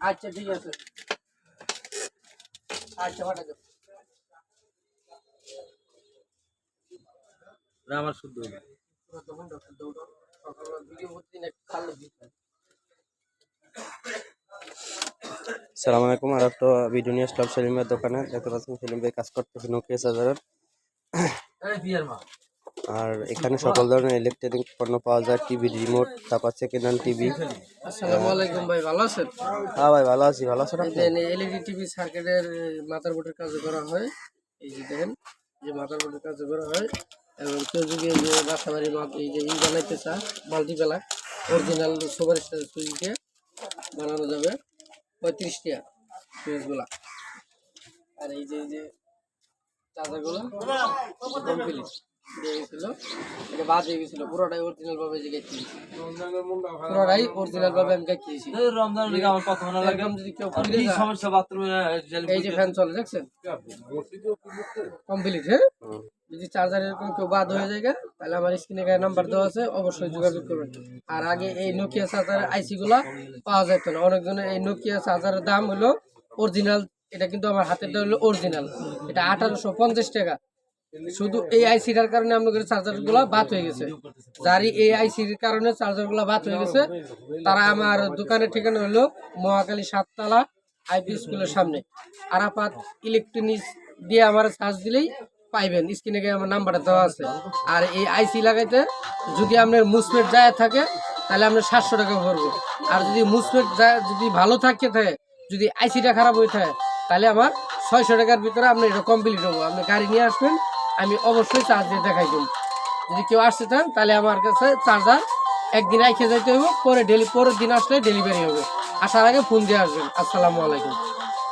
আচ্ছা ঠিক আছে আচ্ছা পাঠা যাও না আমার শুদ্ধ হলো। তখন ডক্টর দৌড় সকালবেলা ভিডিও প্রতিদিন একটু খালে দিতে সালাম আলাইকুম আর একটা ভিডিও নিয়ে আসলাম সেলিমের দোকানে দেখতে পাচ্ছেন সেলিম ভাই কাজ করতেছে নোকিয়া চার্জারের এই বিয়ের মা আর এখানে সকল ধরনের ইলেকট্রনিক পণ্য পাওয়া যায় টিভি রিমোট তারপর সেকেন্ড হ্যান্ড টিভি আসসালামু আলাইকুম ভাই ভালো আছেন? হ্যাঁ ভাই ভালো আছি ভালো আছেন আপনি? এলইডি টিভি সার্কিটের মাথার বোর্ডের কাজ করা হয় এই যে দেখেন যে মাথার বোর্ডের কাজ করা হয় এবং কেউ যদি এই যে বাসা এই যে ই বানাইতে চা মাল্টিপ্যালা অরিজিনাল সুপার স্টার সুইচ দিয়ে বানানো যাবে পঁয়ত্রিশ টাকা সুইচগুলা আর এই যে এই যে চার্জারগুলো কমপ্লিট দিয়ে গেছিল। এটা বাদ হয়ে গেছিল। পুরোটাই অরিজিনাল ভাবে যে গেছি পুরোটাই অরিজিনাল ভাবে আমি গেছি এই রমজান লিগে আমার কথা মনে লাগে। যদি কেউ আর খুলে কি যায়, সমস্যা বাথরুমে এই যে ফ্যান চলে দেখছেন? কমপ্লিট হ্যাঁ? যদি চার্জার এরকম কেউ বাদ হয়ে যায় তাহলে আমার স্ক্রিনে গায়ে নাম্বার দেওয়া আছে অবশ্যই যোগাযোগ করবেন। আর আগে এই নোকিয়া চার্জারের আইসি গুলা পাওয়া যেত না। অনেকজনের এই নোকিয়া চার্জারের দাম হলো অরিজিনাল এটা কিন্তু আমার হাতেরটা হলো অরিজিনাল এটা আঠারোশো পঞ্চাশ টাকা। শুধু এই আইসিটার কারণে আমাদের চার্জারগুলা বাদ হয়ে গেছে। যারই এই আইসির কারণে চার্জারগুলা বাদ হয়ে গেছে, তারা আমার দোকানের ঠিকানা হলো মহাকালী সাততলা আইপি স্কুলের সামনে। আরাফাত ইলেকট্রনিক্স দিয়ে আমার চার্জ দিলেই পাইবেন স্ক্রিনে গিয়ে আমার নাম্বারটা দেওয়া আছে। আর এই আইসি লাগাইতে যদি আপনার মুসমেট যায় থাকে, তাহলে আমরা সাতশো টাকা ভরবো। আর যদি মুসমেট যায় যদি ভালো থাকে থাকে, যদি আইসিটা খারাপ হয়ে থাকে, তাহলে আমার ছয়শো টাকার ভিতরে আপনি এটা কমপ্লিট হব। আপনি গাড়ি নিয়ে আসবেন আমি অবশ্যই চার্জ দিয়ে দেখাই দিব। যদি কেউ আসতে চান, তাহলে আমার কাছে চার্জার একদিন আইখে যাইতে হবে পরে ডেলি পরের দিন আসলে ডেলিভারি হবে। আসার আগে ফোন দিয়ে আসবেন। আসসালামু আলাইকুম।